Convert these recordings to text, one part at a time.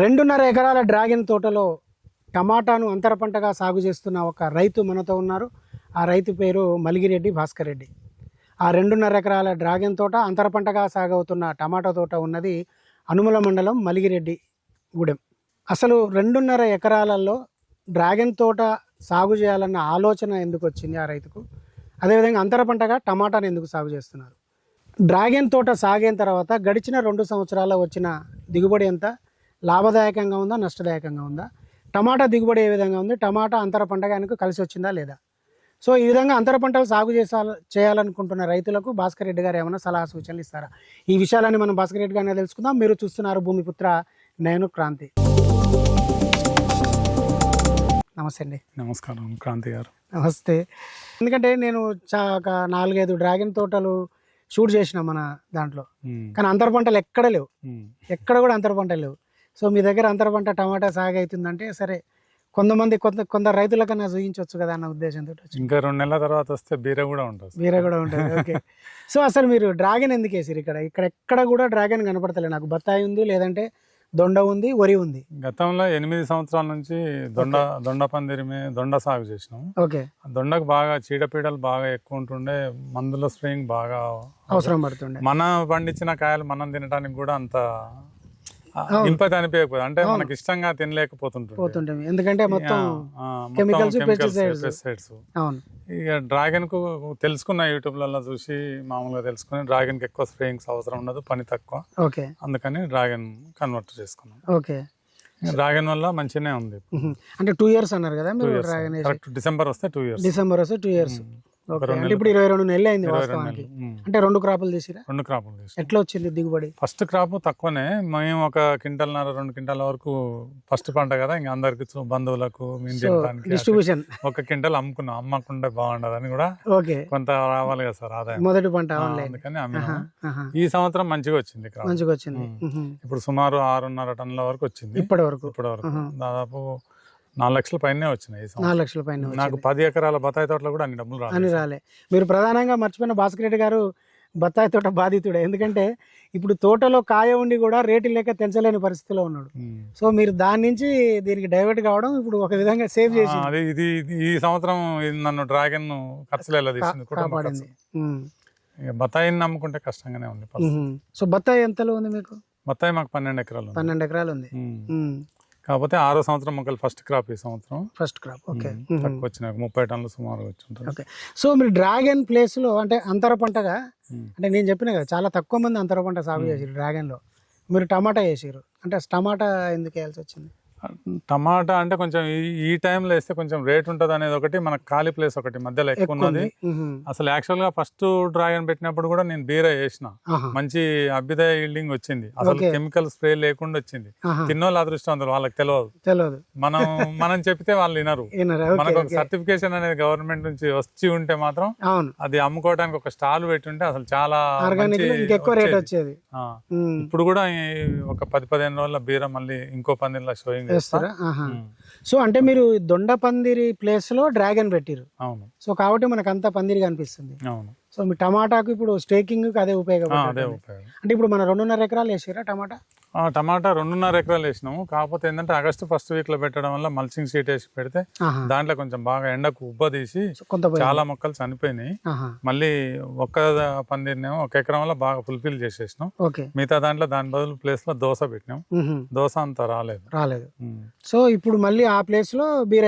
రెండున్నర ఎకరాల డ్రాగన్ తోటలో టమాటాను అంతర పంటగా సాగు చేస్తున్న ఒక రైతు మనతో ఉన్నారు. ఆ రైతు పేరు మలిగిరెడ్డి భాస్కర్ రెడ్డి. ఆ రెండున్నర ఎకరాల డ్రాగన్ తోట అంతర పంటగా సాగవుతున్న టమాటా తోట ఉన్నది అనుమల మండలం మలిగిరెడ్డి గూడెం. అసలు రెండున్నర ఎకరాలలో డ్రాగన్ తోట సాగు చేయాలన్న ఆలోచన ఎందుకు వచ్చింది ఆ రైతుకు? అదేవిధంగా అంతర పంటగా టమాటాను ఎందుకు సాగు చేస్తున్నారు? డ్రాగన్ తోట సాగిన తర్వాత గడిచిన రెండు సంవత్సరాల వచ్చిన దిగుబడి ఎంత? లాభదాయకంగా ఉందా నష్టదాయకంగా ఉందా? టమాటా దిగుబడి ఏ విధంగా ఉంది? టమాటా అంతర పంటగా ఆయనకు కలిసి వచ్చిందా లేదా? సో ఈ విధంగా అంతర పంటలు సాగు చేసాల చేయాలనుకుంటున్న రైతులకు భాస్కర్ రెడ్డి గారు ఏమైనా సలహా సూచనలు ఇస్తారా? ఈ విషయాలని మనం భాస్కర్ రెడ్డి గారిని తెలుసుకుందాం. మీరు చూస్తున్నారు భూమిపుత్ర నేను క్రాంతి. నమస్తే అండి. నమస్కారం క్రాంతి గారు. నమస్తే. ఎందుకంటే నేను చా ఒక నాలుగైదు డ్రాగన్ తోటలు షూట్ చేసిన మన దాంట్లో. కానీ అంతర పంటలు ఎక్కడ లేవు. ఎక్కడ కూడా అంతర పంటలు లేవు. సో మీ దగ్గర అంతర పంట టమాటా సాగు అవుతుందంటే సరే కొంతమంది కొంత కొందరు రైతులకన్నా చూపించవచ్చు కదా అన్న ఉద్దేశంతో ఇంకా రెండు నెలల తర్వాత వస్తే బీర కూడా ఉంటుంది. వేరే కూడా ఉంటుంది ఓకే. సో అసలు మీరు డ్రాగన్ ఎందుకు వేసారు ఇక్కడ? ఇక్కడ ఎక్కడ కూడా డ్రాగన్ కనపడతలేదు నాకు. బత్తాయి ఉంది లేదంటే దొండ ఉంది వరి ఉంది. గతంలో ఎనిమిది సంవత్సరాల నుంచి దొండ దొండ పందిరి మీద దొండ సాగు చేసినాం. ఓకే. దొండకు బాగా చీడపీడలు బాగా ఎక్కువ ఉంటుండే మందుల స్ప్రేయింగ్ బాగా అవసరం పడుతుండే. మన పండించిన కాయలు మనం తినడానికి కూడా అంత. ఇంపతి అనిపించకపోదు అంటే. మనకి ఇష్టంగా తినలేకపోతుంటుంది పోతుంటే ఎందుకంటే మొత్తం pesticides. pesticides. అవును. ఇక డ్రాగన్కు తెలుసుకున్న యూట్యూబ్లలో చూసి మామూలుగా తెలుసుకుని డ్రాగన్కి ఎక్కువ స్ప్రేయింగ్స్ అవసరం ఉండదు పని తక్కువ. ఓకే. అందుకని డ్రాగన్ కన్వర్ట్ చేసుకున్నాం. ఓకే. డ్రాగన్ వల్ల మంచిగానే ఉంది. అంటే టూ ఇయర్స్ అన్నారు కదా మీరు డ్రాగన్ డిసెంబర్ వస్తే టూ ఇయర్స్. డిసెంబర్ వస్తే టూ ఇయర్స్. ఇప్పుడు ఇరవై రెండు నెలలు అయింది వాస్తవానికి. అంటే రెండు క్రాపులు తీసిరా? రెండు క్రాపులు తీసి ఎట్లా వచ్చింది దిగుబడి? ఫస్ట్ క్రాప్ తక్కువనే. మేము ఒక క్వింటల్న్నర రెండు క్వింటాల వరకు ఫస్ట్ పంట కదా ఇంకా అందరికి బంధువులకు డిస్ట్రిబ్యూషన్. ఒక క్వింటల్ అమ్ముకున్నాం. అమ్మకుంటే బాగుండదని కూడా ఓకే. కొంత రావాలి కదా సార్ ఆదాయం. మొదటి పంట అందుకని ఈ సంవత్సరం మంచిగా వచ్చింది మంచిగా వచ్చింది. ఇప్పుడు సుమారు ఆరున్నర టన్నుల వరకు వచ్చింది. ఇప్పటి వరకు. ఇప్పటి వరకు. దాదాపు నాలుగు లక్షల పైనే వచ్చినాయి నాలుగు లక్షల పైన నాకు. పది ఎకరాల బత్తాయి తోటలో కూడా అన్ని డబ్బులు అని రాలే. మీరు ప్రధానంగా మర్చిపోయిన భాస్కర్ రెడ్డి గారు బత్తాయి తోట బాధితుడే. ఎందుకంటే ఇప్పుడు తోటలో కాయ ఉండి కూడా రేటు లేక తెంచలేని పరిస్థితిలో ఉన్నాడు. సో మీరు దాని నుంచి దీనికి డైవర్ట్ కావడం ఇప్పుడు ఒక విధంగా సేవ్ చేసి అదే ఇది ఈ సంవత్సరం నన్ను డ్రాగన్ ఖర్చులు కాపాడింది. బత్తాయిని నమ్ముకుంటే కష్టంగానే ఉంది. సో బత్తాయి ఎంతలో ఉంది మీకు? బత్తాయి మాకు పన్నెండు ఎకరాలు. పన్నెండు ఎకరాలు ఉంది. కాకపోతే ఆరో సంవత్సరం మొక్కలు ఫస్ట్ క్రాప్ ఈ సంవత్సరం. First crop okay. తక్కువ ఒక ముప్పై టన్నులు సుమారు వచ్చి ఓకే సో మీరు డ్రాగన్ ప్లేస్లో అంటే అంతర పంటగా. అంటే నేను చెప్పిన కదా చాలా తక్కువ మంది అంతర పంట సాగు చేసారు డ్రాగన్లో మీరు టమాటా వేసారు అంటే టమాటా ఎందుకు వేయాల్సి వచ్చింది? టమాటా అంటే కొంచెం ఈ- టైంలో వేస్తే కొంచెం రేట్ ఉంటుంది అనేది ఒకటి మనకు ఖాళీ ప్లేస్ ఒకటి మధ్యలో ఎక్కువ ఉన్నది. అసలు యాక్చువల్గా ఫస్ట్ డ్రాగన్ పెట్టినప్పుడు కూడా నేను బీర వేసిన. మంచి అభ్యుదయ ఈల్డింగ్ వచ్చింది. అసలు. కెమికల్ స్ప్రే లేకుండా వచ్చింది. తిన్నోళ్ళు అదృష్టవంతులు వాళ్ళకి తెలియదు. మనం మనం చెప్తే వాళ్ళు వినరు. మనకు ఒక. సర్టిఫికేషన్ అనేది గవర్నమెంట్ నుంచి వచ్చి ఉంటే మాత్రం అది అమ్ముకోవడానికి ఒక స్టాల్ పెట్టి ఉంటే అసలు చాలా. ఇప్పుడు కూడా ఒక పది పదిహేను రోజుల బీర మళ్ళీ ఇంకో పందిరిలో షోయింగ్ వేస్తారా. సో అంటే మీరు దొండ పందిరి ప్లేస్లో డ్రాగన్ పెట్టిరు అవును. సో కాబట్టి మనకు అంతా పందిరి కనిపిస్తుంది. అవును. సో మీ టమాటాకు ఇప్పుడు స్టేకింగ్ అదే ఉపయోగపడుతుంది. ఉపయోగం. అంటే ఇప్పుడు మన రెండున్నర ఎకరాలు వేసిరా టమాటా? టమాటా రెండున్నర ఎకరాలు వేసినాము. కాకపోతే ఏంటంటే ఆగస్టు ఫస్ట్ వీక్లో పెట్టడం వల్ల మల్చింగ్ షీట్ వేసి పెడితే. దాంట్లో కొంచెం బాగా ఎండకు ఉబ్బ తీసి. చాలా మొక్కలు చనిపోయినాయి. మళ్ళీ ఒక్క పందిరినేమో ఒక ఎకరంలో బాగా ఫుల్ఫిల్ చేసేసినాం. మిగతా దాంట్లో దాని బదులు ప్లేస్లో దోశ పెట్టినాం. దోశ అంత రాలేదు. రాలేదు. సో ఇప్పుడు మళ్ళీ ఆ ప్లేస్లో బీర.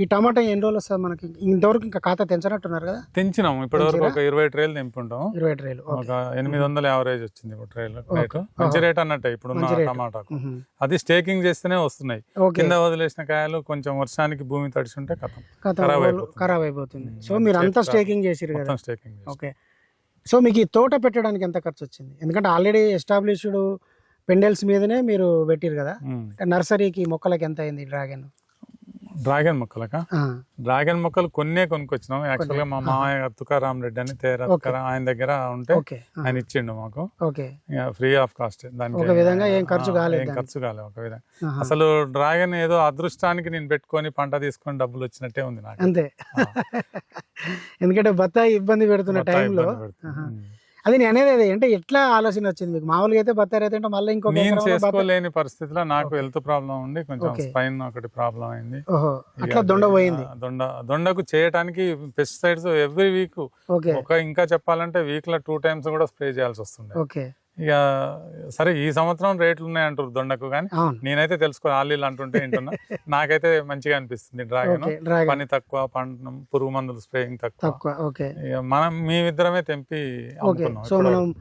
ఈ టమాటా ఎన్ని రోజులు వస్తుంది మనకి? ఇంతవరకు ఇంకా ఖాతా తెంచనట్టున్నారు కదా? తెంచినాం ఇప్పటి వరకు ఒక ఇరవై ట్రేలు తెంపుంటాం ఇరవై ట్రేలు. ఒక ఎనిమిది వందల యావరేజ్ వచ్చింది ఇప్పుడు ట్రేల్ రేటు మంచి రేట్ అన్నట్టే రేటు. టమాటాకు. అది స్టేకింగ్ చేస్తేనే వస్తున్నాయి. కింద వదిలేసిన కాయలు కొంచెం వర్షానికి భూమి తడిసి ఉంటే ఖరాబ్ అయిపోతుంది. సో మీరు అంతా స్టేకింగ్ చేసిరు కదా. Staking okay. సో మీకు ఈ తోట పెట్టడానికి ఎంత ఖర్చు వచ్చింది? ఎందుకంటే ఆల్రెడీ ఎస్టాబ్లిష్డ్ పెండెల్స్ మీదనే మీరు పెట్టిరు కదా. నర్సరీకి మొక్కలకి ఎంత అయింది డ్రాగన్ డ్రాగన్ మొక్కలక? డ్రాగన్ మొక్కలు కొన్నే కొనుక్కొచ్చినాం. యాక్చువల్గా మా మామయ్య తుకారాం రెడ్డి అని తేరా ఆయన దగ్గర ఉంటే ఆయన ఇచ్చిండు మాకు. ఫ్రీ ఆఫ్ కాస్ట్ దానికి. ఒక విధంగా ఏం ఖర్చు కాలేదు. ఖర్చు కాలేదు ఒక విధంగా. అసలు డ్రాగన్ ఏదో అదృష్టానికి నేను పెట్టుకొని పంట తీసుకొని డబ్బులు వచ్చినట్టే ఉంది నాకు. అంతే. ఎందుకంటే బత్తాయి ఇబ్బంది పెడుతున్న టైంలో. అది నేను అనేది అంటే ఎట్లా ఆలోచన వచ్చింది మీకు? మామూలుగా అయితే బత్తాయి అంటే మళ్ళీ ఇంకొక నేను చేసుకోలేని పరిస్థితిలో నాకు. హెల్త్ ప్రాబ్లం ఉండి కొంచెం. స్పైన్ ఒకటి ప్రాబ్లం అయింది. ఇక అట్లా దొండ పోయింది. దొండ దొండకు చేయడానికి పెస్టిసైడ్స్ ఎవ్రీ వీక్ ఒక ఇంకా చెప్పాలంటే వీక్లో టూ టైమ్స్ కూడా స్ప్రే చేయాల్సి వస్తుంది ఓకే. ఇక సరే ఈ సంవత్సరం రేట్లు ఉన్నాయి అంటారు దొండకు కానీ నేనైతే తెలుసుకో ఆలీలు అంటుంటే వింటున్నా. నాకైతే మంచిగా అనిపిస్తుంది డ్రాగన్. పని తక్కువ పంట పురుగు మందులు స్ప్రేయింగ్ తక్కువ. మనం మేమిద్దరమే తెంపి ఓకే అమ్ముకున్నాం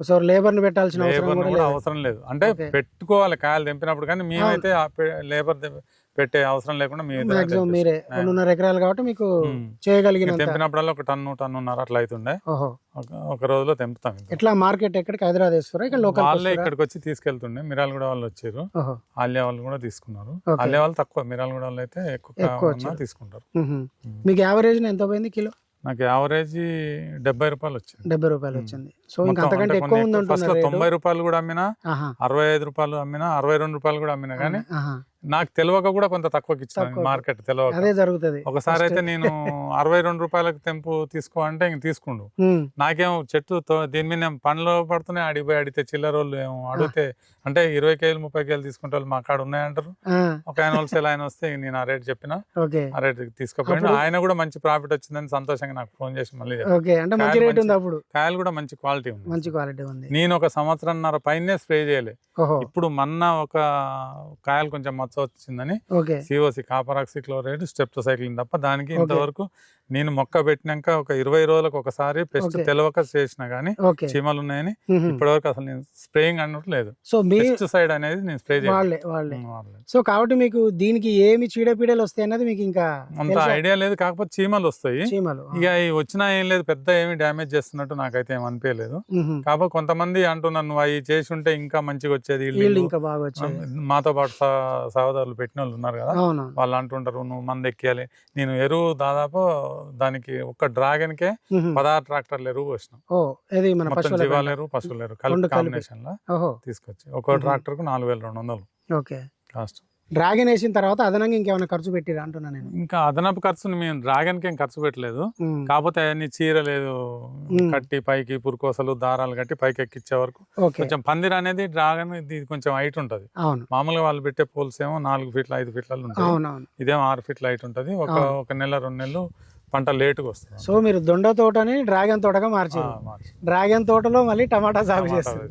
సో లేబర్ని పెట్టాల్సిన అవసరం లేదు. అవసరం లేదు. అంటే. పెట్టుకోవాలి కాయలు తెంపినప్పుడు కానీ మేమైతే లేబర్ పెట్టే అవసరం లేకుండా మాక్సిమం. మీరే. రెండున్నర ఎకరాలు కాబట్టి మీకు. చేయగలిగినంత మేము తెంపినప్పుడల్లా ఒక టన్ను టన్నున్నర అట్లా అవుతుండే ఒక- రోజులో తెంపుతాం. ఎట్లా మార్కెట్ ఎక్కడికి హైదరాబాద్ వేస్తారా ఇక్కడ లోకల్ వాళ్ళే ఇక్కడికి వచ్చి తీసుకెళ్తుండే మిరాలగూడ వాళ్ళు వచ్చారు ఆలియా వాళ్ళు కూడా తీసుకున్నారు. ఆలియా వాళ్ళు తక్కువ మిరాలగూడ వాళ్ళు అయితే ఎక్కువ. తీసుకుంటారు. ఉమ్. మీకు యావరేజ్ ఎంత పోయింది కిలో నాకు యావరేజ్ డెబ్బై రూపాయలు వచ్చింది డెబ్బై రూపాయలు మ్మ్. వచ్చింది సో అంతకంటే ఎక్కువ ఉంది తొంభై రూపాయలు కూడా అమ్మినా అరవై ఐదు రూపాయలు అమ్మినా అరవై రెండు రూపాయలు కూడా అమ్మినా కానీ. నాకు తెలియక కూడా కొంత తక్కువకి. ఇచ్చిన. మార్కెట్ తెలియక అదే జరుగుతుంది. ఒకసారి అయితే నేను అరవై రెండు రూపాయలకు తెంపు తీసుకో అంటే ఇంక తీసుకుండు. నాకేమో చెట్టు దీని మీద పండ్లు పడుతున్నాయి అడిగిపోయి అడిగితే చిల్లర వాళ్ళు ఏమో అడిగితే అంటే ఇరవై కేజీలు ముప్పై కేజీలు తీసుకుంటే వాళ్ళు మా కాడ ఉన్నాయంటారు. ఒక ఆయన హోల్సేల్ ఆయన వస్తే నేను ఆ రేట్ చెప్పిన. ఆ రేట్ తీసుకుపోయిన. అప్పుడు- ఆయన కూడా మంచి ప్రాఫిట్ వచ్చిందని సంతోషంగా నాకు ఫోన్ చేసి మళ్ళీ కాయలు రేట్ ఉంది మంచి- అప్పుడు. కాయలు కూడా మంచి క్వాలిటీ ఉంది. మంచి క్వాలిటీ ఉంది. నేను ఒక సంవత్సరంన్నర పైనే స్ప్రే చేయలే. ఇప్పుడు మొన్న ఒక కాయలు కొంచెం మచ్చ వచ్చిందని సిఓసి కాపరాక్సి క్లోరైడ్ స్టెప్టోసైక్లిన్ తప్ప దానికి. ఇంతవరకు నేను మొక్క పెట్టినాక ఒక ఇరవై రోజులకు ఒకసారి పెస్ట్. తెలవక చేసిన గానీ చీమలు ఉన్నాయని. ఇప్పటివరకు అసలు నేను స్ప్రేయింగ్ అన్నట్టు లేదు. సో మీ పెస్టిసైడ్ అనేది నేను స్ప్రే చేయలేదు సో కాబట్టి మీకు దీనికి ఏమి చీడపీడలు వస్తాయి అన్నది మీకు ఇంకా అంత? ఐడియా లేదు కాకపోతే చీమలు వస్తాయి. చీమలు ఇక ఈ వచ్చినా ఏం లేదు పెద్ద ఏమి డ్యామేజ్ చేస్తున్నట్టు నాకైతే ఏం అనిపించలేదు. కాకపోతే కొంతమంది అంటున్నారు నువ్వు అవి చేసి ఉంటే ఇంకా మంచిగా వచ్చేది. ఇంకా బాగా వచ్చాయి మాతో పాటు సహ- సహోదరులు పెట్టిన వాళ్ళు ఉన్నారు కదా. వాళ్ళు అంటుంటారు నువ్వు మంది ఎక్కియాలి. నేను ఎరువు దాదాపు దానికి ఒక డ్రాగన్ కే. పదహారు ట్రాక్టర్లు ఎరువు వచ్చిన ఇది మన జీవాల పెండ. ఎరువు పశువుల ఎరువు రెండు కలిపి. కాంబినేషన్లో తీసుకొచ్చి ఒక మ్మ్. ట్రాక్టర్కు నాలుగు వేల రెండు వందలు ఓకే కాస్ట్ డ్రాగన్ వేసిన తర్వాత అదనంగా ఇంకేమైనా ఖర్చు పెట్టిరా అంటున్నా నేను ఇంకా అదనపు ఖర్చుని మేము డ్రాగన్కి ఖర్చు పెట్టలేదు. కాకపోతే అవన్నీ చీరలేదు. కట్టి పైకి పురుకోసలు దారాలు కట్టి పైకి ఎక్కించే వరకు కొంచెం పందిరి అనేది డ్రాగన్ ఇది కొంచెం హైట్ ఉంటది మామూలుగా వాళ్ళు పెట్టే పోల్స్ ఏమో నాలుగు ఫీట్ల ఐదు ఫీట్లలో ఉంటాయి ఇదేమో ఆరు ఫీట్ల హైట్ ఉంటది ఒక. ఒక నెల రెండు నెలలు పంట లేటుగా వస్తుంది. సో మీరు దొండ తోటని డ్రాగన్ తోటగా మార్చారు. డ్రాగన్ తోటలో మళ్ళీ టమాటా సాగు చేస్తారు.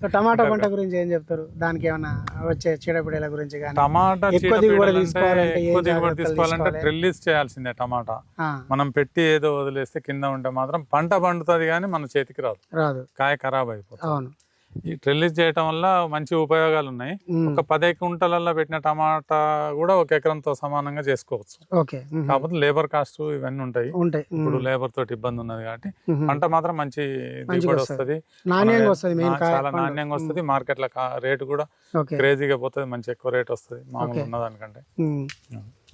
సో టమాటా పంట గురించి ఏం చెప్తారు? దానికి ఏమైనా వచ్చే చీడపీడల గురించి టమాటా ఎక్కువ దిగుబడి తీసుకోవాలంటే? ట్రెల్లిస్ చేయాల్సిందే టమాటా. మనం పెట్టి ఏదో వదిలేస్తే కింద ఉంటే మాత్రం పంట పండుతుంది కానీ మన చేతికి రాదు. రాదు. కాయ ఖరాబ్ అయిపోతుంది. అవును. ఈ ట్రెల్లిస్ చేయటం వల్ల మంచి ఉపయోగాలు ఉన్నాయి. ఒక పది కుంటలలో పెట్టిన టమాటా కూడా ఒక ఎకరంతో సమానంగా చేసుకోవచ్చు. కాకపోతే లేబర్ కాస్ట్ ఇవన్నీ ఉంటాయి. ఇప్పుడు లేబర్ తోటి ఇబ్బంది ఉన్నది కాబట్టి. పంట మాత్రం మంచి దిగుబడి వస్తది. చాలా నాణ్యంగా వస్తుంది మార్కెట్లో రేటు కూడా క్రేజీగా పోతుంది మంచి ఎక్కువ రేట్ వస్తుంది మామూలు. ఉన్నదానికంటే.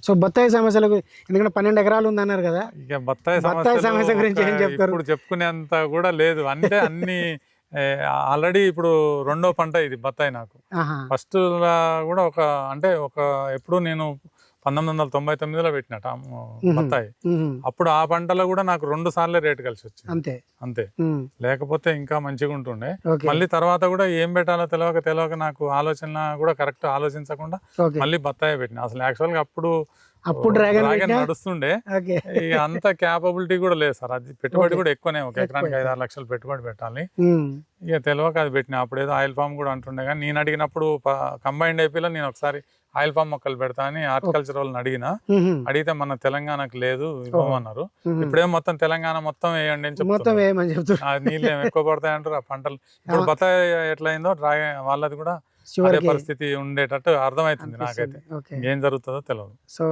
సో బత్తాయి సమస్యల గురించి ఎందుకంటే పన్నెండు ఎకరాలు ఉందన్నారు కదా ఇక బత్తాయి సమస్య గురించి ఏం చెప్తారు? ఇప్పుడు చెప్పుకునేంత కూడా లేదు అంటే అన్ని ఆల్రెడీ ఇప్పుడు రెండో పంట ఇది బత్తాయి నాకు. ఫస్ట్ కూడా ఒక అంటే ఒక ఎప్పుడు నేను పంతొమ్మిది వందల తొంభై తొమ్మిదిలో పెట్టిన టా- బత్తాయి. అప్పుడు ఆ పంటలో కూడా నాకు రెండు సార్లే రేటు కలిసి వచ్చింది. అంతే. అంతే. లేకపోతే ఇంకా మంచిగా ఉంటుండే. మళ్ళీ తర్వాత కూడా ఏం పెట్టాలో తెలియక తెలియక నాకు ఆలోచన కూడా కరెక్ట్ ఆలోచించకుండా మళ్ళీ బత్తాయి పెట్టిన. అసలు యాక్చువల్గా అప్పుడు అప్పుడు డ్రాగన్? నడుస్తుండే అంత క్యాపబిలిటీ కూడా లేదు సార్ అది పెట్టుబడి. కూడా ఎక్కువనే ఒక ఎకరానికి. ఐదు ఆరు లక్షలు పెట్టుబడి పెట్టాలి. ఇక తెలియక అది పెట్టిన అప్పుడు ఏదో ఆయిల్ ఫామ్ కూడా అంటుండే కానీ నేను అడిగినప్పుడు కంబైన్డ్ అయిపోయిలో నేను ఒకసారి ఆయిల్ ఫామ్ మొక్కలు పెడతా అని హార్టికల్చర్ వాళ్ళని అడిగిన. అడిగితే మన తెలంగాణకు లేదు ఇవ్వమన్నారు. ఇప్పుడేం మొత్తం తెలంగాణ మొత్తం వేయండి అని మొత్తం చెప్తారు నీళ్ళు ఏమి ఎక్కువ పడతాయి అంటారు ఆ పంటలు ఇప్పుడు. బత్తాయి ఎట్లా అయిందో డ్రాగన్ వాళ్ళది కూడా అదే పరిస్థితి ఉండేటట్టు అర్థమవుతుంది నాకైతే ఏం జరుగుతుందో తెలియదు సో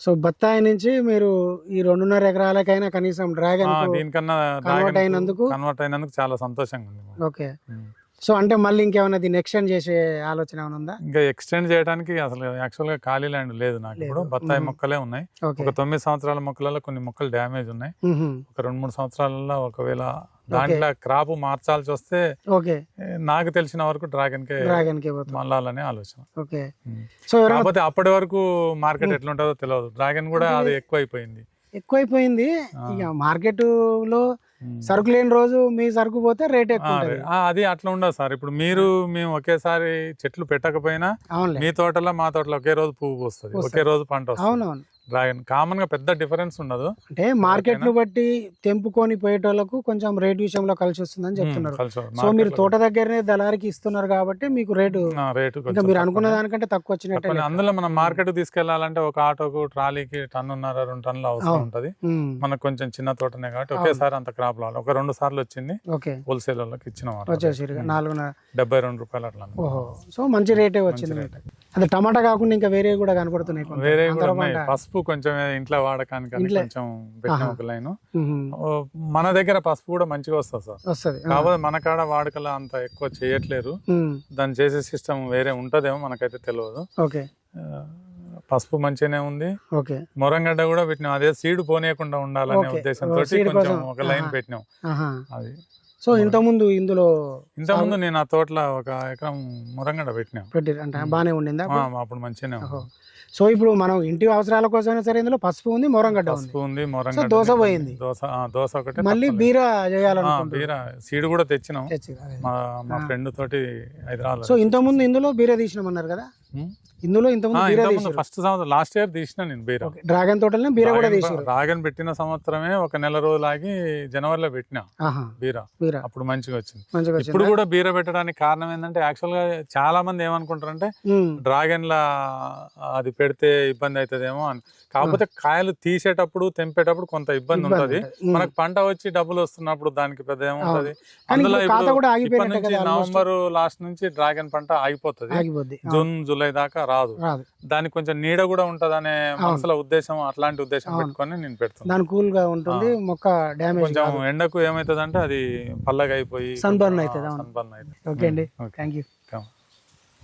సో బత్తాయి నుంచి మీరు ఈ రెండున్నర ఎకరాలకైనా కనీసం డ్రాగన్ దీనికన్నా convert అయినందుకు? కన్వర్ట్ అయినందుకు చాలా సంతోషంగా ఉంది. ఓకే. సో అంటే మళ్ళీ ఇంకేమైనా దీన్ని ఎక్స్టెండ్ చేసే ఆలోచన ఏమైనా ఉందా ఇంకా ఎక్స్టెండ్ చేయడానికి అసలు యాక్చువల్గా ఖాళీ ల్యాండ్ లేదు నాకు ఇప్పుడు. బత్తాయి. మొక్కలే ఉన్నాయి ఒక తొమ్మిది సంవత్సరాల మొక్కలలో కొన్ని మొక్కలు డ్యామేజ్ ఉన్నాయి. ఒక రెండు మూడు సంవత్సరాలలో ఒకవేళ దాంట్లో క్రాప్ మార్చాల్సి వస్తే ఓకే. నాకు తెలిసిన వరకు డ్రాగన్ కే డ్రాగన్కి మళ్ళాలనే ఆలోచన. ఓకే. సో కాకపోతే అప్పటి వరకు మార్కెట్ ఎట్లుంటుందో తెలియదు డ్రాగన్ కూడా అది ఎక్కువ అయిపోయింది ఎక్కువైపోయింది ఇక మార్కెట్లో. సరుకు లేని రోజు మీ సరుకు పోతే రేట్ ఎక్కువ అది అట్లా ఉండదు సార్. ఇప్పుడు మీరు మేము ఒకేసారి చెట్లు పెట్టకపోయినా మీ తోటలో మా తోటలో ఒకే రోజు పువ్వు వస్తుంది వస్తది. ఒకే రోజు పంట వస్తుంది. అవునవును. డ్రాగన్ కామన్గా పెద్ద డిఫరెన్స్ ఉండదు. అంటే మార్కెట్ను బట్టి తెంపుకొని పోయేటోళ్ళకు కొంచెం రేట్ విషయంలో కలిసి వస్తుందని చెప్తున్నారు. సో మీరు తోట దగ్గరనే దళారికి ఇస్తున్నారు కాబట్టి మీకు రేటు రేటు ఇంకా మీరు అనుకున్న దానికంటే తక్కువ వచ్చినట్టే. అందులో మనం మార్కెట్ తీసుకెళ్ళాలంటే ఒక ఆటోకు ట్రాలీకి టన్నున్నర రెండు టన్నులు అవసరం. ఉంటది. మనకు కొంచెం చిన్న తోటనే కాబట్టి ఒకేసారి అంత క్రాప్ రావాలి. ఒక రెండు సార్లు వచ్చింది ఓకే. హోల్సేల్ వాళ్ళకి. ఇచ్చిన నాలుగున్నర. డెబ్బై రెండు రూపాయలు అట్లా సో మంచి రేటే వచ్చింది. అదే టమాటా కాకుండా ఇంకా వేరే కూడా కనపడుతున్నాయి. వేరే కూడా ఉన్నాయి. పసుపు కొంచెం ఇంట్లో వాడకానికి కొంచెం. ఒక లైన్. మన దగ్గర పసుపు కూడా మంచిగా వస్తుంది సార్. వస్తది. కాకపోతే మన కాడ వాడుకలు అంత ఎక్కువ చేయట్లేరు దాన్ని చేసే సిస్టమ్ వేరే ఉంటదేమో మనకైతే తెలియదు ఓకే. పసుపు మంచిగానే ఉంది. ఓకే. మొరంగడ్డ కూడా పెట్టినాం. అదే సీడ్ పోనీయకుండా ఉండాలనే. ఉద్దేశంతో కొంచెం. ఒక లైన్. పెట్టినాం. అది. సో ఇంతకుముందు ఇందులో ఇంతకుముందు నేను ఆ తోటలో ఒక ఎకరం మురంగడ్డ పెట్టినాం. పెట్టారు అంటే బాగానే ఉండిందా? అప్పుడు? మంచిగానే. సో ఇప్పుడు మనం ఇంటి అవసరాల కోసమైనా సరే ఇందులో పసుపు ఉంది మొరంగడ్డ పసుపు ఉంది మొరంగడ్డ దోస ఉంది, పోయింది. దోస ఆ, దోస ఒకటి మళ్ళీ బీర చేయాలనుకుంటున్నారు బీర సీడ్ కూడా తెచ్చినాం. మా మా ఫ్రెండ్ తోటి హైదరాబాద్ సో ఇంతకుముందు ఇందులో బీర తీసినామన్నారు కదా? ఇందులో ఇంతకుముందు ఫస్ట్ సంవత్సరం లాస్ట్ ఇయర్ తీసిన నేను బీర. డ్రాగన్ తోటలనే బీర కూడా రాగన్ తీసారు రాగన్ పెట్టిన సంవత్సరమే ఒక నెల రోజులు ఆగి జనవరిలో పెట్టిన బీర. బీర. అప్పుడు మంచిగా వచ్చింది. ఇప్పుడు? కూడా బీర పెట్టడానికి కారణం ఏంటంటే యాక్చువల్గా చాలా మంది ఏమనుకుంటారంటే డ్రాగన్ లా అది పెడితే ఇబ్బంది అవుతుందేమో అని. కాకపోతే కాయలు తీసేటప్పుడు తెంపేటప్పుడు కొంత ఇబ్బంది ఉంటది. మనకు పంట వచ్చి డబ్బులు వస్తున్నప్పుడు దానికి పెద్ద ఏముంటది కానీ అందులో ఇప్పుడు. నవంబర్ లాస్ట్ నుంచి డ్రాగన్ పంట ఆగిపోతుంది. జూన్ జూలై దాకా రాదు. రాదు. దానికి కొంచెం నీడ కూడా ఉంటదనే మనసులో ఉద్దేశం అట్లాంటి ఉద్దేశం. పెట్టుకొని నేను పెడుతున్నాను దాని కూల్గా ఉంటుంది మొక్క డ్యామేజ్ కొంచెం ఎండకు ఏమైతుంది అంటే అది పల్లగా అయిపోయి Sunburn అవుతది. సన్బర్న్ అవుతుంది. ఓకే అండి. Thank you.